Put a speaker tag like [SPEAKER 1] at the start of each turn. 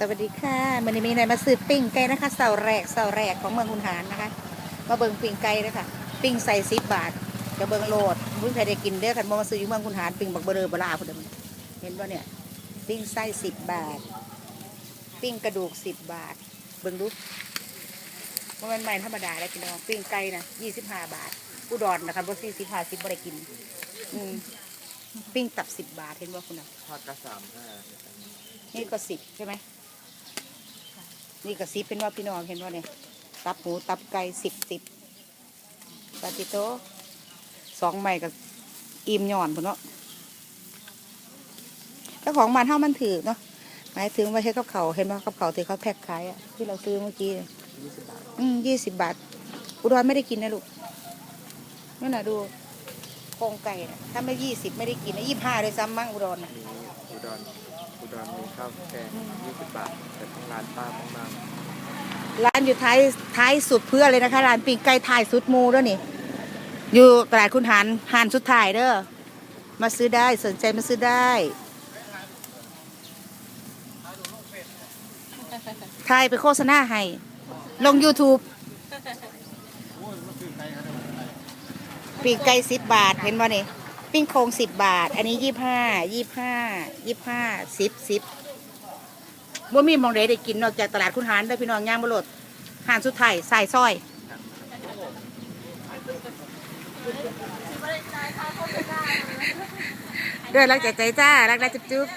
[SPEAKER 1] สวัสดีค่ะมันนี้มีนายมาซื้อปิ้งไก่นะคะเสาแรกเสาแรกของเมืองคุณหารนะคะ มาเบิ่งปิ้งไก่นะคะปิ้งใส่สิบบาทจะเบิ่งโลดพุ่งใครได้กินเด้อคันบ่มาซื้ออยู่เมืองคุณหารปิ้งบักเบอร์เบลาพุ่นเด้อมันเห็นว่าเนี่ยปิ้งไส้สิบบาท ปิ้งกระดูกสิบบาท เบิ่งดูว่ามันใหม่ธรรมดาเลยพี่น้องปิ้งไก่นะยี่สิบห้าบาทอุดรนะคะบ่สี่สิบห้าสิบบ่ได้กิน อืมปิ้งตับสิบบาทเห็นว่าคุณน่ะ
[SPEAKER 2] ทอดกระสามห้า
[SPEAKER 1] นี่ก็สิบใช่ไหม นี่ก็สิบเป็นว่าพี่น้องเห็นว่าเนี่ยตับหมูตับไก่สิบสิบปาติโตสองใหม่กับอิ่มหย่อนพุ่นเนาะถ้าของมันเท่ามันถือเนาะหมายถึงว่าใช้กับเขาเห็นว่ากับเขาวที่เขาแพ็คขายอะที่เราซื้อเมื่อกี้อืมยี่สิบบาท อุดรไม่ได้กินนะลูกนั่นน่ะดูโครงไก่นะถ้าไม่ยี่สิบไม่ได้กินนะยี่ห้าเลยซ้ำมั้งอุดรนะ
[SPEAKER 2] อุดร อุดรมีข้าวแกงยี่สิบบาท แต่ทั้งร้านป้าบ้าง
[SPEAKER 1] ร้านอยู่ท้ายท้ายสุดเพื่อเลยนะคะร้านปิ้งไก่ท้ายสุดหมูด้วยนี่ อยู่ตลาดคุณหารหานสุดท้ายเด้อมาซื้อได้สนใจมาซื้อได้ถ่ายไปโฆษณาให้ลง YouTube ปิ้งไก่สิบบาทเห็นบ่นี่ ปิ้งโครงสิบบาท อันนี้ยี่ห้ายี่ห้ายี่ห้าสิบสิบบ่มีมองเดได้กินนอกจากตลาดคุณหานได้พี่น้องย่างบรดหานสุดไทายสายซอยเด้อรักใจใจจ้า รักรักจุ๊บจุ๊บ